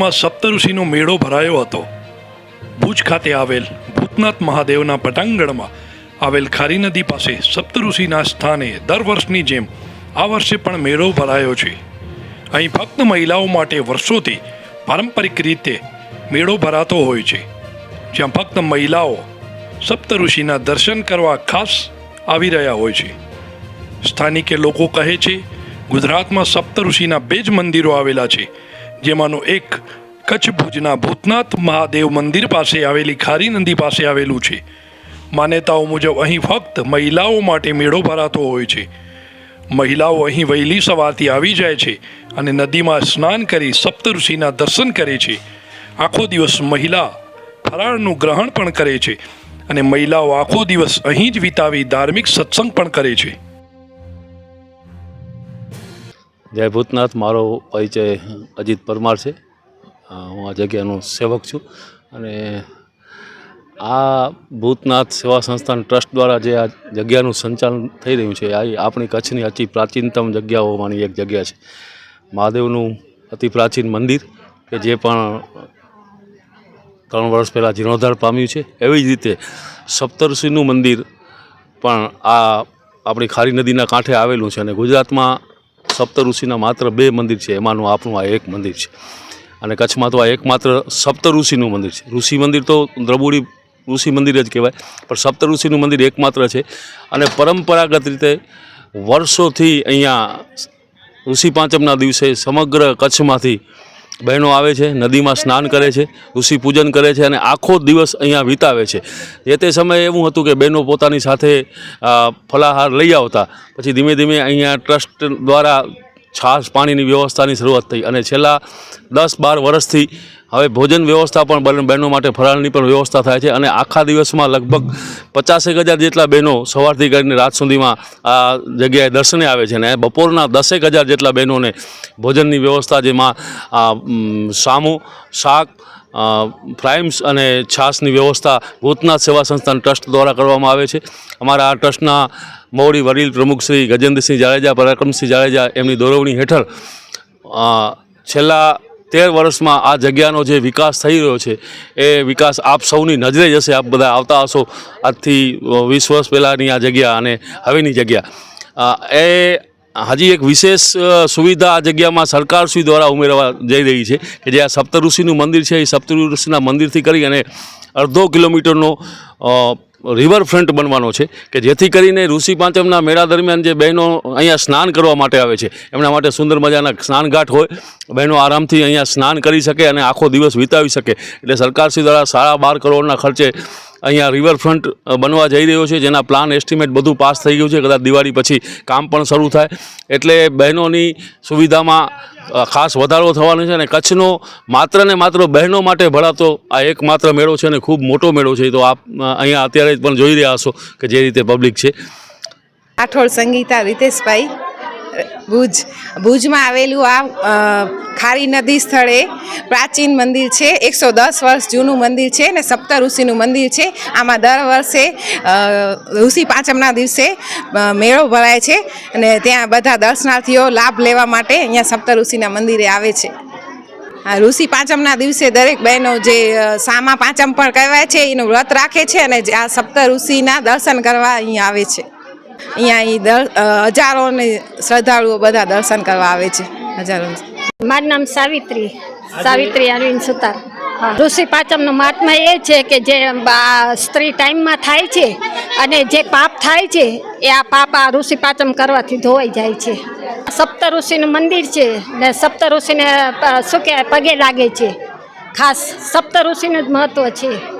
ગુજરાતમાં સપ્તઋષિનો મેળો ભરાયો હતો. ભુજ ખાતે આવેલ ભૂતનાથ મહાદેવના પટાંગણમાં આવેલ ખારી નદી પાસે સપ્તઋષિના સ્થાને દર વર્ષની જેમ આ વર્ષે પણ મેળો ભરાયો છે. અહીં ફક્ત મહિલાઓ માટે વર્ષોથી પારંપરિક રીતે મેળો ભરાતો હોય છે. જ્યાં ફક્ત મહિલાઓ સપ્તઋષિના દર્શન કરવા ખાસ આવી રહ્યા હોય છે. સ્થાનિકે લોકો કહે છે, ગુજરાતમાં સપ્તઋષિના બે જ મંદિરો આવેલા છે. જેમાંનું એક કચ્છ ભુજના ભૂતનાથ મહાદેવ મંદિર પાસે આવેલી ખારી નદી પાસે આવેલું છે. માન્યતાઓ મુજબ અહીં ફક્ત મહિલાઓ માટે મેળો ભરાતો હોય છે. મહિલાઓ અહીં વહેલી સવારથી આવી જાય છે અને નદીમાં સ્નાન કરી સપ્તઋષિના દર્શન કરે છે. આખો દિવસ મહિલા ફરાળનું ગ્રહણ પણ કરે છે અને મહિલાઓ આખો દિવસ અહીં જ વિતાવી ધાર્મિક સત્સંગ પણ કરે છે. જય ભૂતનાથ, મારો પરિચય અજીત પરમાર છે. હું આ જગ્યાનો સેવક છું અને આ ભૂતનાથ સેવા સંસ્થાન ટ્રસ્ટ દ્વારા જે આ જગ્યાનું સંચાલન થઈ રહ્યું છે, આ આપણી કચ્છની અતિ પ્રાચીનતમ જગ્યાઓમાંની એક જગ્યા છે. મહાદેવનું અતિ પ્રાચીન મંદિર કે જે પણ ત્રણ વર્ષ પહેલાં જીર્ણોદ્ધાર પામ્યું છે, એવી જ રીતે સપ્તર્ષિનું મંદિર પણ આ આપણી ખારી નદીના કાંઠે આવેલું છે અને ગુજરાતમાં સપ્તઋષિના માત્ર બે મંદિર છે. એમાંનું આપણું આ એક મંદિર છે. અને કચ્છમાં તો આ એકમાત્ર સપ્તઋષિનું મંદિર છે. ઋષિ મંદિર તો દ્રબુડી ઋષિ મંદિર જ કહેવાય, પણ સપ્તઋષિનું મંદિર એકમાત્ર છે. અને પરંપરાગત રીતે વર્ષોથી અહીંયા ઋષિ પાંચમના દિવસે સમગ્ર કચ્છમાંથી બહેનો આવે છે, નદીમાં સ્નાન કરે છે, ઋષિ પૂજન કરે છે અને આખો દિવસ અહીંયા વિતાવે છે. એ તે સમયે એવું હતું કે બહેનો પોતાની સાથે ફલાહાર લઈ આવતા. પછી ધીમે ધીમે અહીંયા ટ્રસ્ટ દ્વારા છાશ પાણીની વ્યવસ્થાની શરૂઆત થઈ અને છેલ્લા દસ બાર વર્ષથી હવે ભોજન વ્યવસ્થા પણ બહેનો- માટે ફરાળની પણ વ્યવસ્થા થાય છે અને આખા દિવસમાં લગભગ પચાસેક હજાર જેટલા બહેનો સવારથી કરીને રાત સુધીમાં આ જગ્યાએ દર્શને આવે છે અને બપોરના દસેક હજાર જેટલા બહેનોને ભોજનની વ્યવસ્થા જેમાં ઉમ, શાક ફ્રાઇમ્સ અને છાસની વ્યવસ્થા ભૂતનાથ સેવા સંસ્થાન ટ્રસ્ટ દ્વારા કરવામાં આવે છે. અમારા આ ટ્રસ્ટના મોવડી વડીલ પ્રમુખ શ્રી ગજેન્દ્રસિંહ જાડેજા, પરાક્રમસિંહ જાડેજા એમની દોરવણી હેઠળ છેલ્લા તેર વર્ષમાં આ જગ્યાનો જે વિકાસ થઈ રહ્યો છે, એ વિકાસ આપ સૌની નજરે જશે આપ બધા આવતા હશો આજથી વીસ વર્ષ પહેલાંની આ જગ્યા અને હવેની જગ્યા. એ હજી એક વિશેષ સુવિધા આ જગ્યામાં સરકાર શ્રી દ્વારા ઉમેરવા જઈ રહી છે કે જે આ સપ્તઋષિનું મંદિર છે, એ સપ્તઋષિના મંદિરથી કરી અને અડધો કિલોમીટરનો રિવરફ્રન્ટ બનવાનો છે કે જેથી કરીને ઋષિ પાંચમના મેળા દરમિયાન જે બહેનો અહીંયા સ્નાન કરવા માટે આવે છે, એમના માટે સુંદર મજાના સ્નાનઘાટ હોય, બહેનો આરામથી અહીંયા સ્નાન કરી શકે અને આખો દિવસ વિતાવી શકે. એટલે સરકારશ્રી દ્વારા સાડા બાર કરોડના ખર્ચે અહીંયા રિવરફ્રન્ટ બનવા જઈ રહ્યો છે, જેના પ્લાન એસ્ટિમેટ બધું પાસ થઈ ગયું છે. કદાચ દિવાળી પછી કામ પણ શરૂ થાય. એટલે બહેનોની સુવિધામાં ખાસ વધારો થવાનો છે અને કચ્છનો માત્ર ને માત્ર બહેનો માટે ભરાતો આ એકમાત્ર મેળો છે અને ખૂબ મોટો મેળો છે. તો આપ અહીંયા અત્યારે પણ જોઈ રહ્યા હશો કે જે રીતે પબ્લિક છે. રાઠોડ સંગીતા, રીતેશભાઈ. ભુજ, ભુજમાં આવેલું આ ખારી નદી સ્થળે પ્રાચીન મંદિર છે. એકસો દસ વર્ષ જૂનું મંદિર છે અને સપ્ત ઋષિનું મંદિર છે. આમાં દર વર્ષે ઋષિ પાંચમના દિવસે મેળો ભરાય છે અને ત્યાં બધા દર્શનાર્થીઓ લાભ લેવા માટે અહીંયા સપ્ત ઋષિના મંદિરે આવે છે. ઋષિ પાંચમના દિવસે દરેક બહેનો જે સામા પાંચમ પણ કહેવાય છે, એનું વ્રત રાખે છે અને આ સપ્ત ઋષિના દર્શન કરવા અહીંયા આવે છે. અહીંયા અ, હજારોને શ્રદ્ધાળુઓ બધા દર્શન કરવા આવે છે હજારો મારું નામ સાવિત્રી સાવિત્રી અરવિંદ સુતાર. ઋષિ પાંચમનું મહાત્મા એ છે કે જે સ્ત્રી ટાઈમમાં થાય છે અને જે પાપ થાય છે એ આ પાપ આ ઋષિ પાંચમ કરવાથી ધોવાઈ જાય છે. સપ્ત ઋષિનું મંદિર છે ને સપ્ત ઋષિને શું કહેવાય પગે લાગે છે. ખાસ સપ્ત ઋષિનું જ મહત્ત્વ છે.